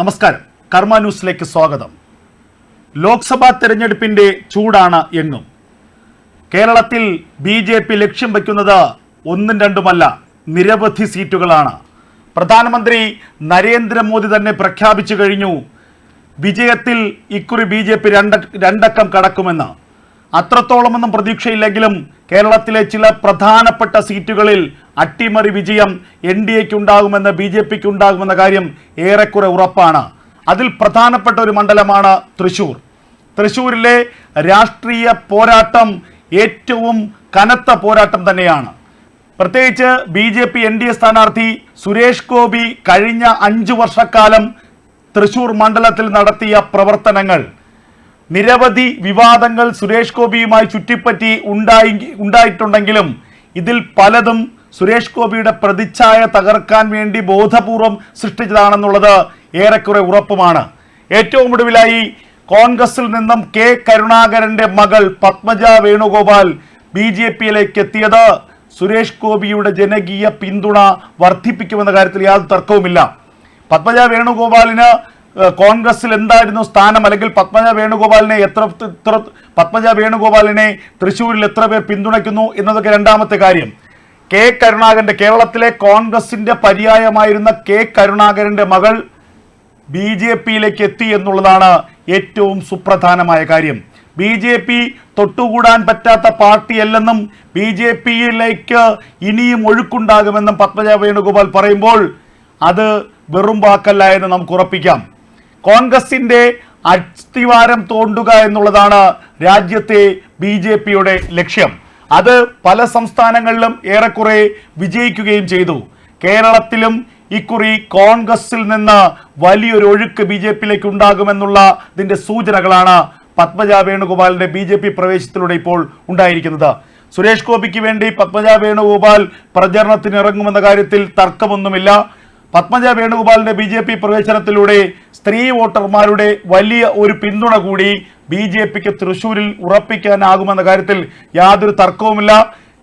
നമസ്കാരം. കർമ്മ ന്യൂസിലേക്ക് സ്വാഗതം. ലോക്സഭാ തെരഞ്ഞെടുപ്പിന്റെ ചൂടാണ് എങ്ങും. കേരളത്തിൽ ബി ജെ പി ലക്ഷ്യം വയ്ക്കുന്നത് ഒന്നും രണ്ടുമല്ല നിരവധി സീറ്റുകളാണ്. പ്രധാനമന്ത്രി നരേന്ദ്രമോദി തന്നെ പ്രഖ്യാപിച്ചു കഴിഞ്ഞു വിജയത്തിൽ ഇക്കുറി ബി ജെ പി രണ്ട രണ്ടക്കം കടക്കുമെന്ന്. അത്രത്തോളമൊന്നും പ്രതീക്ഷയില്ലെങ്കിലും കേരളത്തിലെ ചില പ്രധാനപ്പെട്ട സീറ്റുകളിൽ അട്ടിമറി വിജയം എൻ ഡി എക്ക് ഉണ്ടാകുമെന്ന് ബി ജെ പിക്ക് ഉണ്ടാകുമെന്ന കാര്യം ഏറെക്കുറെ ഉറപ്പാണ്. അതിൽ പ്രധാനപ്പെട്ട ഒരു മണ്ഡലമാണ് തൃശൂർ. തൃശൂരിലെ രാഷ്ട്രീയ പോരാട്ടം ഏറ്റവും കനത്ത പോരാട്ടം തന്നെയാണ്. പ്രത്യേകിച്ച് B J P N D A സ്ഥാനാർത്ഥി സുരേഷ് ഗോപി കഴിഞ്ഞ അഞ്ചു വർഷക്കാലം തൃശൂർ മണ്ഡലത്തിൽ നടത്തിയ പ്രവർത്തനങ്ങൾ നിരവധി വിവാദങ്ങൾ സുരേഷ് ഗോപിയുമായി ചുറ്റിപ്പറ്റി ഉണ്ടായി ഉണ്ടായിട്ടുണ്ടെങ്കിലും ഇതിൽ പലതും സുരേഷ് ഗോപിയുടെ പ്രതിച്ഛായ തകർക്കാൻ വേണ്ടി ബോധപൂർവം സൃഷ്ടിച്ചതാണെന്നുള്ളത് ഏറെക്കുറെ ഉറപ്പുമാണ്. ഏറ്റവും ഒടുവിലായി കോൺഗ്രസിൽ നിന്നും കെ കരുണാകരന്റെ മകൾ പത്മജ വേണുഗോപാൽ ബി ജെ പിയിലേക്ക് എത്തിയത് സുരേഷ് ഗോപിയുടെ ജനകീയ പിന്തുണ വർദ്ധിപ്പിക്കുമെന്ന കാര്യത്തിൽ യാതൊരു തർക്കവുമില്ല. പത്മജ വേണുഗോപാലിന് കോൺഗ്രസിൽ എന്തായിരുന്നു സ്ഥാനം? അല്ലെങ്കിൽ പത്മജ വേണുഗോപാലിനെ എത്ര ഇത്ര പത്മജ വേണുഗോപാലിനെ തൃശ്ശൂരിൽ എത്ര പേർ പിന്തുണയ്ക്കുന്നു എന്നതൊക്കെ രണ്ടാമത്തെ കാര്യം. കെ കരുണാകരന്റെ കേരളത്തിലെ കോൺഗ്രസിന്റെ പര്യായമായിരുന്ന കെ കരുണാകരന്റെ മകൾ ബി ജെ പിയിലേക്ക് എത്തി എന്നുള്ളതാണ് ഏറ്റവും സുപ്രധാനമായ കാര്യം. ബി ജെ പി തൊട്ടുകൂടാൻ പറ്റാത്ത പാർട്ടിയല്ലെന്നും ബി ജെ പിയിലേക്ക് ഇനിയും ഒഴുക്കുണ്ടാകുമെന്നും പത്മജ വേണുഗോപാൽ പറയുമ്പോൾ അത് വെറും വാക്കല്ല എന്ന് നമുക്ക് ഉറപ്പിക്കാം. കോൺഗ്രസിന്റെ അസ്ഥിവാരം തോണ്ടുക എന്നുള്ളതാണ് രാജ്യത്തെ ബി ജെ പിയുടെ ലക്ഷ്യം. അത് പല സംസ്ഥാനങ്ങളിലും ഏറെക്കുറെ വിജയിക്കുകയും ചെയ്തു. കേരളത്തിലും ഇക്കുറി കോൺഗ്രസിൽ നിന്ന് വലിയൊരു ഒഴുക്ക് ബി ജെ പിയിലേക്ക് ഉണ്ടാകുമെന്നുള്ള ഇതിന്റെ സൂചനകളാണ് പത്മജ വേണുഗോപാലിന്റെ ബി ജെ പി പ്രവേശത്തിലൂടെ ഇപ്പോൾ ഉണ്ടായിരിക്കുന്നത്. സുരേഷ് ഗോപിക്ക് വേണ്ടി പത്മജ വേണുഗോപാൽ പ്രചരണത്തിന് ഇറങ്ങുമെന്ന കാര്യത്തിൽ തർക്കമൊന്നുമില്ല. പത്മജ വേണുഗോപാലിന്റെ ബി ജെ പി പ്രവേശനത്തിലൂടെ സ്ത്രീ വോട്ടർമാരുടെ വലിയ ഒരു പിന്തുണ കൂടി ബി ജെ പിക്ക് തൃശൂരിൽ ഉറപ്പിക്കാനാകുമെന്ന കാര്യത്തിൽ യാതൊരു തർക്കവുമില്ല.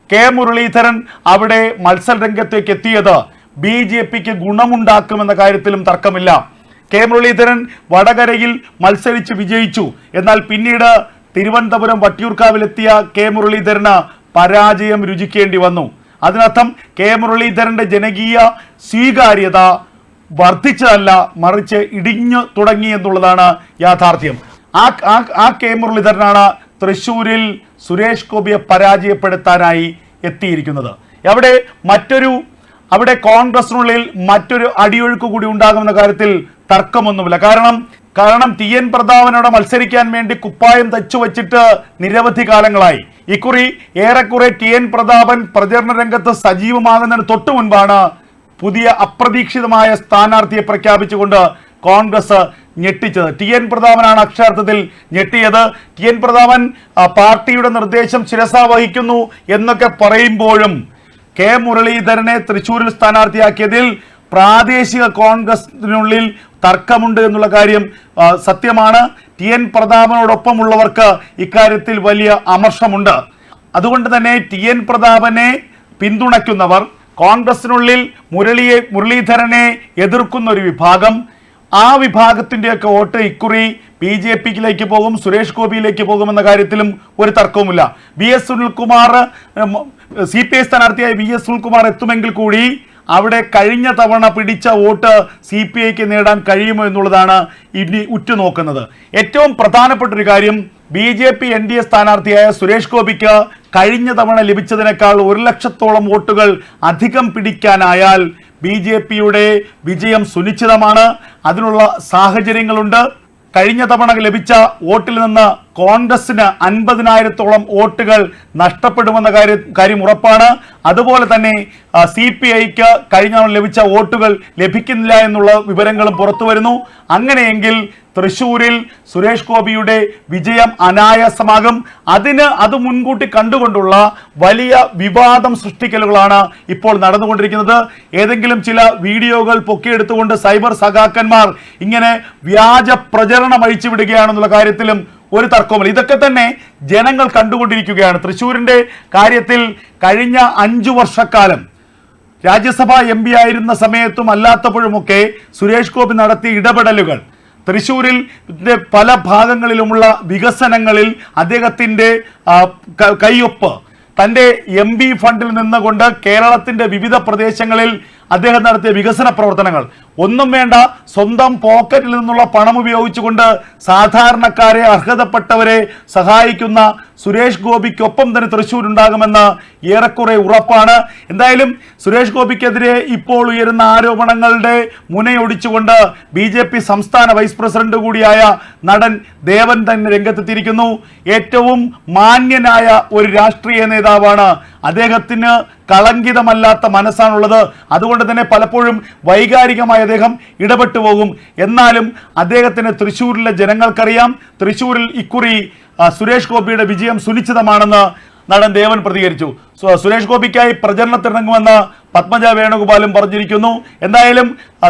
കെ മുരളീധരൻ അവിടെ മത്സര രംഗത്തേക്ക് എത്തിയത് ബി ജെ പിക്ക് ഗുണമുണ്ടാക്കുമെന്ന കാര്യത്തിലും തർക്കമില്ല. കെ മുരളീധരൻ വടകരയിൽ മത്സരിച്ച് വിജയിച്ചു. എന്നാൽ പിന്നീട് തിരുവനന്തപുരം വട്ടിയൂർക്കാവിലെത്തിയ കെ മുരളീധരന് പരാജയം രുചിക്കേണ്ടി വന്നു. അതിനർത്ഥം കെ മുരളീധരന്റെ ജനകീയ സ്വീകാര്യത വർദ്ധിച്ചതല്ല മറിച്ച് ഇടിഞ്ഞു തുടങ്ങി എന്നുള്ളതാണ് യാഥാർത്ഥ്യം. ആ ആ- കെ മുരളീധരനാണ് തൃശ്ശൂരിൽ സുരേഷ് ഗോപിയെ പരാജയപ്പെടുത്താനായി എത്തിയിരിക്കുന്നത്. അവിടെ മറ്റൊരു അവിടെ കോൺഗ്രസിനുള്ളിൽ മറ്റൊരു അടിയൊഴുക്ക് കൂടി ഉണ്ടാകുമെന്ന കാര്യത്തിൽ തർക്കമൊന്നുമില്ല. കാരണം കാരണം ടി എൻ പ്രതാപനോട് മത്സരിക്കാൻ വേണ്ടി കുപ്പായം തച്ചു വച്ചിട്ട് നിരവധി കാലങ്ങളായി. ഇക്കുറി ഏറെക്കുറെ ടി എൻ പ്രതാപൻ പ്രചരണ രംഗത്ത് സജീവമാകുന്നതിന് തൊട്ടു മുൻപാണ് പുതിയ അപ്രതീക്ഷിതമായ സ്ഥാനാർത്ഥിയെ പ്രഖ്യാപിച്ചുകൊണ്ട് കോൺഗ്രസ് ഞെട്ടിച്ചത്. ടി എൻ പ്രതാപനാണ് അക്ഷരാർത്ഥത്തിൽ ഞെട്ടിയത്. ടി എൻ പ്രതാപൻ പാർട്ടിയുടെ നിർദ്ദേശം ശിരസ വഹിക്കുന്നു എന്നൊക്കെ പറയുമ്പോഴും കെ മുരളീധരനെ തൃശൂരിൽ സ്ഥാനാർത്ഥിയാക്കിയതിൽ പ്രാദേശിക കോൺഗ്രസിനുള്ളിൽ തർക്കമുണ്ട് എന്നുള്ള കാര്യം സത്യമാണ്. ടി എൻ പ്രതാപനോടൊപ്പമുള്ളവർക്ക് ഇക്കാര്യത്തിൽ വലിയ അമർഷമുണ്ട്. അതുകൊണ്ട് തന്നെ ടി എൻ പ്രതാപനെ പിന്തുണയ്ക്കുന്നവർ കോൺഗ്രസിനുള്ളിൽ മുരളിയെ മുരളീധരനെ എതിർക്കുന്ന ഒരു വിഭാഗം ആ വിഭാഗത്തിന്റെയൊക്കെ വോട്ട് ഇക്കുറി ബി ജെ പിക്കിലേക്ക് പോകും സുരേഷ് ഗോപിയിലേക്ക് പോകുമെന്ന കാര്യത്തിലും ഒരു തർക്കവുമില്ല. B S Sunilkumar C P I സ്ഥാനാർത്ഥിയായ V S Sunilkumar എത്തുമെങ്കിൽ കൂടി അവിടെ കഴിഞ്ഞ തവണ പിടിച്ച വോട്ട് സി പി ഐക്ക് നേടാൻ കഴിയുമോ എന്നുള്ളതാണ് ഇനി ഉറ്റുനോക്കുന്നത്. ഏറ്റവും പ്രധാനപ്പെട്ട ഒരു കാര്യം B J P N D A സ്ഥാനാർത്ഥിയായ Suresh ഗോപിക്ക് കഴിഞ്ഞ തവണ ലഭിച്ചതിനേക്കാൾ ഒരു ലക്ഷത്തോളം വോട്ടുകൾ അധികം പിടിക്കാനായാൽ ബി ജെ പിയുടെ വിജയം സുനിശ്ചിതമാണ്. അതിനുള്ള സാഹചര്യങ്ങളുണ്ട്. കഴിഞ്ഞ തവണ ലഭിച്ച വോട്ടിൽ നിന്ന് കോൺഗ്രസിന് അൻപതിനായിരത്തോളം വോട്ടുകൾ നഷ്ടപ്പെടുമെന്ന കാര്യം കാര്യം ഉറപ്പാണ്. അതുപോലെ തന്നെ സി പി ഐക്ക് കഴിഞ്ഞ ലഭിച്ച വോട്ടുകൾ ലഭിക്കുന്നില്ല എന്നുള്ള വിവരങ്ങളും പുറത്തു വരുന്നു. അങ്ങനെയെങ്കിൽ തൃശൂരിൽ സുരേഷ് ഗോപിയുടെ വിജയം അനായാസമാകും. അതിന് അത് മുൻകൂട്ടി കണ്ടുകൊണ്ടുള്ള വലിയ വിവാദം സൃഷ്ടിക്കലുകളാണ് ഇപ്പോൾ നടന്നുകൊണ്ടിരിക്കുന്നത്. ഏതെങ്കിലും ചില വീഡിയോകൾ പൊക്കിയെടുത്തുകൊണ്ട് സൈബർ സഖാക്കന്മാർ ഇങ്ങനെ വ്യാജ പ്രചരണം അഴിച്ചുവിടുകയാണെന്നുള്ള കാര്യത്തിലും ഒരു തർക്കവുമില്ല. ഇതൊക്കെ തന്നെ ജനങ്ങൾ കണ്ടുകൊണ്ടിരിക്കുകയാണ്. തൃശ്ശൂരിന്റെ കാര്യത്തിൽ കഴിഞ്ഞ അഞ്ചു വർഷക്കാലം രാജ്യസഭാ എം പി ആയിരുന്ന സമയത്തും അല്ലാത്തപ്പോഴുമൊക്കെ സുരേഷ് ഗോപി നടത്തിയ ഇടപെടലുകൾ തൃശ്ശൂരിൽ പല ഭാഗങ്ങളിലുമുള്ള വികസനങ്ങളിൽ അദ്ദേഹത്തിന്റെ കൈയൊപ്പ് തന്റെ എം ബി ഫണ്ടിൽ നിന്നുകൊണ്ട് കേരളത്തിന്റെ വിവിധ പ്രദേശങ്ങളിൽ അദ്ദേഹം നടത്തിയ വികസന പ്രവർത്തനങ്ങൾ. ഒന്നും വേണ്ട സ്വന്തം പോക്കറ്റിൽ നിന്നുള്ള പണം ഉപയോഗിച്ചുകൊണ്ട് സാധാരണക്കാരെ അർഹതപ്പെട്ടവരെ സഹായിക്കുന്ന സുരേഷ് ഗോപിക്കൊപ്പം തന്നെ തൃശ്ശൂർ ഉണ്ടാകുമെന്ന് ഏറെക്കുറെ ഉറപ്പാണ്. എന്തായാലും സുരേഷ് ഗോപിക്കെതിരെ ഇപ്പോൾ ഉയരുന്ന ആരോപണങ്ങളുടെ മുനയൊടിച്ചുകൊണ്ട് ബി ജെ പി സംസ്ഥാന വൈസ് പ്രസിഡന്റ് കൂടിയായ നടൻ ദേവൻ തന്നെ രംഗത്തെത്തിയിരിക്കുന്നു. ഏറ്റവും മാന്യനായ ഒരു രാഷ്ട്രീയ നേതാവാണ് അദ്ദേഹത്തിന് കളങ്കിതമല്ലാത്ത മനസ്സാണുള്ളത്. അതുകൊണ്ട് തന്നെ പലപ്പോഴും വൈകാരികമായി അദ്ദേഹം ഇടപെട്ടു പോകും. എന്നാലും അദ്ദേഹത്തിന് തൃശ്ശൂരിലെ ജനങ്ങൾക്കറിയാം. തൃശ്ശൂരിൽ ഇക്കുറി സുരേഷ് ഗോപിയുടെ വിജയം സുനിശ്ചിതമാണെന്ന് നടൻ ദേവൻ പ്രതികരിച്ചു. സുരേഷ് ഗോപിക്കായി പ്രചരണത്തിനിറങ്ങുമെന്ന് പത്മജ വേണുഗോപാലും പറഞ്ഞിരിക്കുന്നു. എന്തായാലും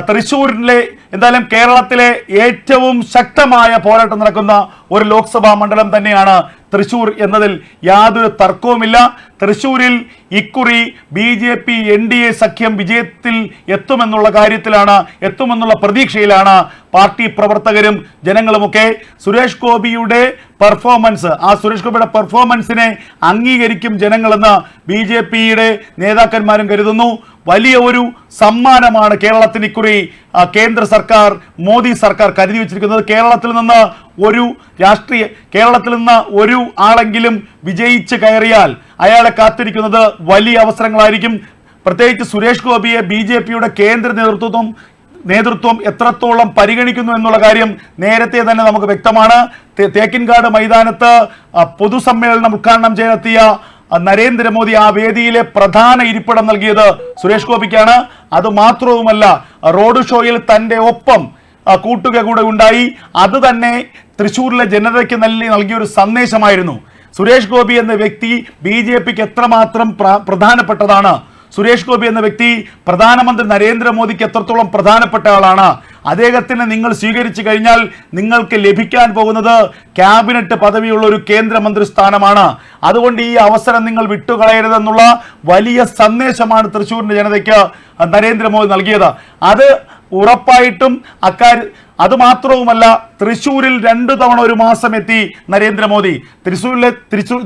തൃശ്ശൂരിലെ എന്തായാലും കേരളത്തിലെ ഏറ്റവും ശക്തമായ പോരാട്ടം നടക്കുന്ന ഒരു ലോക്സഭാ മണ്ഡലം തന്നെയാണ് തൃശ്ശൂർ എന്നതിൽ യാതൊരു തർക്കവുമില്ല. തൃശ്ശൂരിൽ ഇക്കുറി B J P N D A സഖ്യം വിജയത്തിൽ എത്തുമെന്നുള്ള കാര്യത്തിലാണ് എത്തുമെന്നുള്ള പ്രതീക്ഷയിലാണ് പാർട്ടി പ്രവർത്തകരും ജനങ്ങളുമൊക്കെ. സുരേഷ് ഗോപിയുടെ പെർഫോമൻസ് ആ സുരേഷ് ഗോപിയുടെ പെർഫോമൻസിനെ അംഗീകരിക്കും ജനങ്ങളെന്ന് ബി ജെ പിയുടെ നേതാക്കന്മാരും കരുതുന്നു. വലിയ ഒരു സമ്മാനമാണ് കേരളത്തിന് ഇക്കുറി കേന്ദ്ര സർക്കാർ മോദി സർക്കാർ കരുതി വെച്ചിരിക്കുന്നത്. കേരളത്തിൽ നിന്ന് ഒരു രാഷ്ട്രീയ കേരളത്തിൽ നിന്ന് ഒരു ആളെങ്കിലും വിജയിച്ച് കയറിയാൽ അയാളെ കാത്തിരിക്കുന്നത് വലിയ അവസരങ്ങളായിരിക്കും. പ്രത്യേകിച്ച് സുരേഷ് ഗോപിയെ ബി ജെ പിയുടെ കേന്ദ്ര നേതൃത്വം നേതൃത്വം എത്രത്തോളം പരിഗണിക്കുന്നു എന്നുള്ള കാര്യം നേരത്തെ തന്നെ നമുക്ക് വ്യക്തമാണ്. തേക്കിൻകാട് മൈതാനത്ത് പൊതുസമ്മേളനം ഉദ്ഘാടനം ചെയ്യാനെത്തിയ ആ, നരേന്ദ്രമോദി ആ വേദിയിലെ പ്രധാന ഇരിപ്പിടം നൽകിയത് സുരേഷ് ഗോപിക്കാണ്. അത് മാത്രവുമല്ല റോഡ് ഷോയിൽ തന്റെ ഒപ്പം കൂട്ടുക കൂടെ ഉണ്ടായി. അത് തന്നെ തൃശ്ശൂരിലെ ജനതയ്ക്ക് നൽകി നൽകിയ ഒരു സന്ദേശമായിരുന്നു. സുരേഷ് ഗോപി എന്ന വ്യക്തി ബി ജെ പിക്ക് എത്രമാത്രം പ്ര- പ്രധാനപ്പെട്ടതാണ്. സുരേഷ് ഗോപി എന്ന വ്യക്തി പ്രധാനമന്ത്രി നരേന്ദ്രമോദിക്ക് എത്രത്തോളം പ്രധാനപ്പെട്ട ആളാണ്. അദ്ദേഹത്തിനെ നിങ്ങൾ സ്വീകരിച്ചു കഴിഞ്ഞാൽ നിങ്ങൾക്ക് ലഭിക്കാൻ പോകുന്നത് ക്യാബിനറ്റ് പദവിയുള്ള ഒരു കേന്ദ്രമന്ത്രി സ്ഥാനമാണ്. അതുകൊണ്ട് ഈ അവസരം നിങ്ങൾ വിട്ടുകളയരുതെന്നുള്ള വലിയ സന്ദേശമാണ് തൃശ്ശൂരിന്റെ ജനതയ്ക്ക് നരേന്ദ്രമോദി നൽകിയത്. അത് ഉറപ്പായിട്ടും അക്കാര്യം അതുമാത്രവുമല്ല തൃശ്ശൂരിൽ രണ്ടു തവണ ഒരു മാസം എത്തി നരേന്ദ്രമോദി. തൃശ്ശൂരിലെ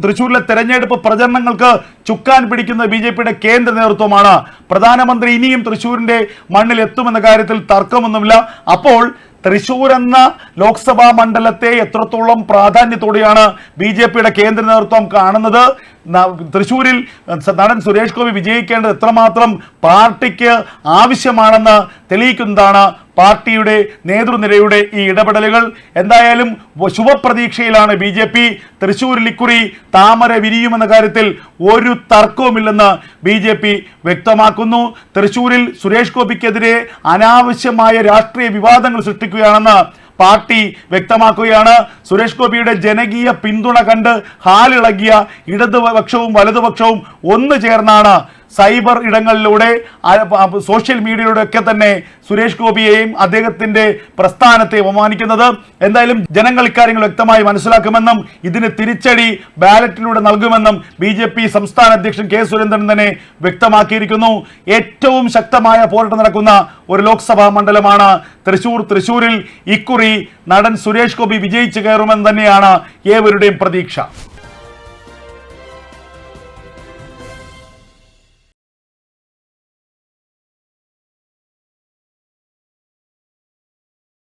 തൃശ്ശൂരിലെ തെരഞ്ഞെടുപ്പ് പ്രചരണങ്ങൾക്ക് ചുക്കാൻ പിടിക്കുന്ന ബി ജെ പിയുടെ കേന്ദ്ര നേതൃത്വമാണ്. പ്രധാനമന്ത്രി ഇനിയും തൃശ്ശൂരിന്റെ മണ്ണിൽ എത്തുമെന്ന കാര്യത്തിൽ തർക്കമൊന്നുമില്ല. അപ്പോൾ തൃശ്ശൂർ എന്ന ലോക്സഭാ മണ്ഡലത്തെ എത്രത്തോളം പ്രാധാന്യത്തോടെയാണ് ബി ജെ പിയുടെ കേന്ദ്ര നേതൃത്വം കാണുന്നത്? തൃശ്ശൂരിൽ നടൻ സുരേഷ് ഗോപി വിജയിക്കേണ്ടത് എത്രമാത്രം പാർട്ടിക്ക് ആവശ്യമാണെന്ന് തെളിയിക്കുന്നതാണ് പാർട്ടിയുടെ നേതൃനിരയുടെ ഈ ഇടപെടലുകൾ എന്തായാലും ശുഭപ്രതീക്ഷയിലാണ് ബി ജെ പി. തൃശ്ശൂരിൽ ഇക്കുറി താമര വിരിയുമെന്ന കാര്യത്തിൽ ഒരു തർക്കവുമില്ലെന്ന് ബി ജെ പി വ്യക്തമാക്കുന്നു. തൃശ്ശൂരിൽ സുരേഷ് ഗോപിക്കെതിരെ അനാവശ്യമായ രാഷ്ട്രീയ വിവാദങ്ങൾ സൃഷ്ടിക്കുകയാണെന്ന് പാർട്ടി വ്യക്തമാക്കുകയാണ്. സുരേഷ് ഗോപിയുടെ ജനകീയ പിന്തുണ കണ്ട് ഹാലിളകിയ ഇടതുപക്ഷവും വലതുപക്ഷവും ഒന്നു ചേർന്നാണ് സൈബർ ഇടങ്ങളിലൂടെ സോഷ്യൽ മീഡിയയിലൂടെ ഒക്കെ തന്നെ സുരേഷ് ഗോപിയെയും അദ്ദേഹത്തിന്റെ പ്രസ്ഥാനത്തെ അപമാനിക്കുന്നത്. എന്തായാലും ജനങ്ങൾ ഇക്കാര്യങ്ങൾ വ്യക്തമായി മനസ്സിലാക്കുമെന്നും ഇതിന് തിരിച്ചടി ബാലറ്റിലൂടെ നൽകുമെന്നും ബി ജെ പി സംസ്ഥാന അധ്യക്ഷൻ കെ സുരേന്ദ്രൻ തന്നെ വ്യക്തമാക്കിയിരിക്കുന്നു. ഏറ്റവും ശക്തമായ പോരാട്ടം നടക്കുന്ന ഒരു ലോക്സഭാ മണ്ഡലമാണ് തൃശൂർ. തൃശൂരിൽ ഇക്കുറി നടൻ സുരേഷ് ഗോപി വിജയിച്ചു കയറുമെന്ന് തന്നെയാണ് ഏവരുടെയും പ്രതീക്ഷ.